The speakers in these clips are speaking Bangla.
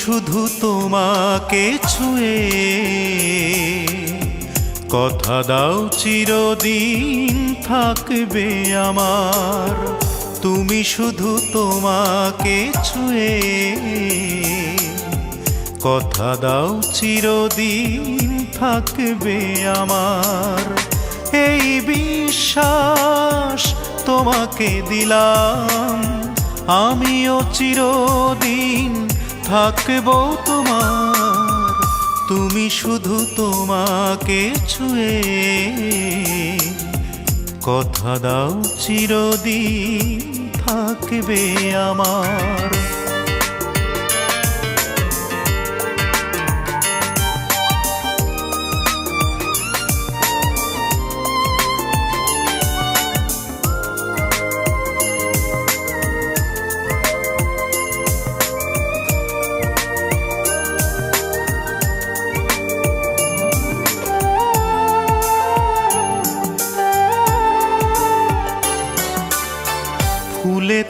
শুধু তোমাকে ছুঁয়ে কথা দাও চিরদিন থাকবে আমার। তুমি শুধু তোমাকে ছুঁয়ে কথা দাও চিরদিন থাকবে আমার। এই বিশ্বাস তোমাকে দিলাম, আমিও চিরদিন থাকব তোমার তুমি শুধু তোমাকে ছুঁয়ে। কথা দাও চিরদিন থাকবে আমার।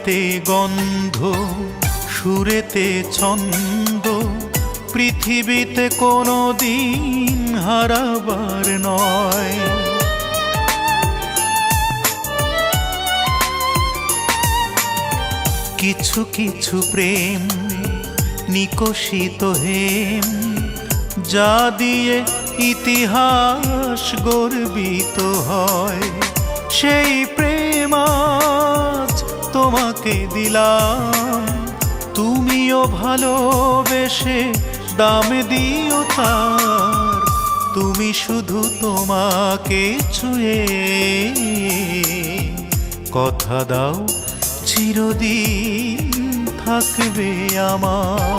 ফুলেতে গন্ধ, সুরেতে ছন্দ, পৃথিবীতে কোনো দিন হারাবার নয়। কিছু কিছু প্রেম নিকশিত হেম, যা দিয়ে ইতিহাস গর্বিত হয়। সেই প্রেম তোমাকে দিলাম। তুমিও ভালোবেসে দাম দিও তার। তুমি শুধু তোমাকে ছুঁয়ে কথা দাও, চিরদিন থাকবে আমার।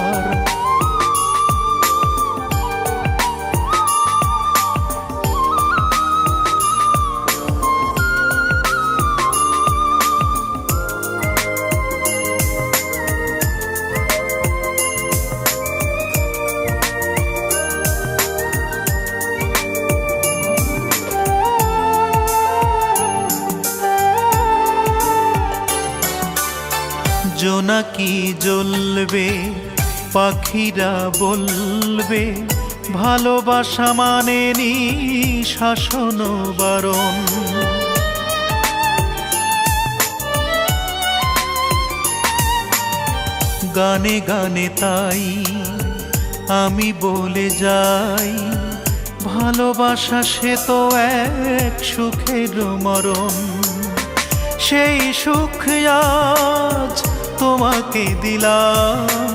জোনাকি জ্বলবে? পাখিরা বলবে, ভালোবাসা মানে নি শাসন বারণ। গানে গানে তাই আমি বলে যাই, ভালোবাসা সে তো এক সুখের মরণ। সেই সুখ আজ তোমাকে দিলাম।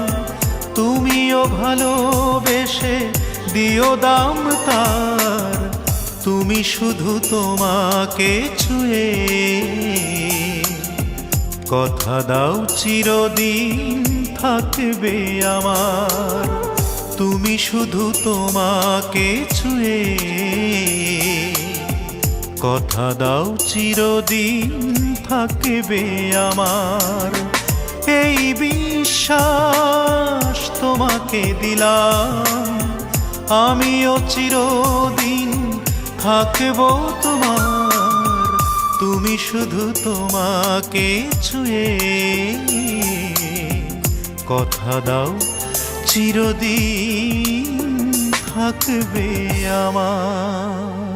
তুমিও ভালোবেসে দিও দাম তার। তুমি শুধু তোমাকে ছুঁয়ে। কথা দাও, চিরদিন থাকবে আমার। তুমি শুধু তোমাকে ছুঁয়ে। কথা দাও, চিরদিন থাকবে আমার। এই বিশ্বাস তোমাকে দিলাম। আমিও চিরদিন থাকব তোমার। তুমি শুধু তোমাকে ছুঁয়ে কথা দাও, চিরদিন থাকবে আমার।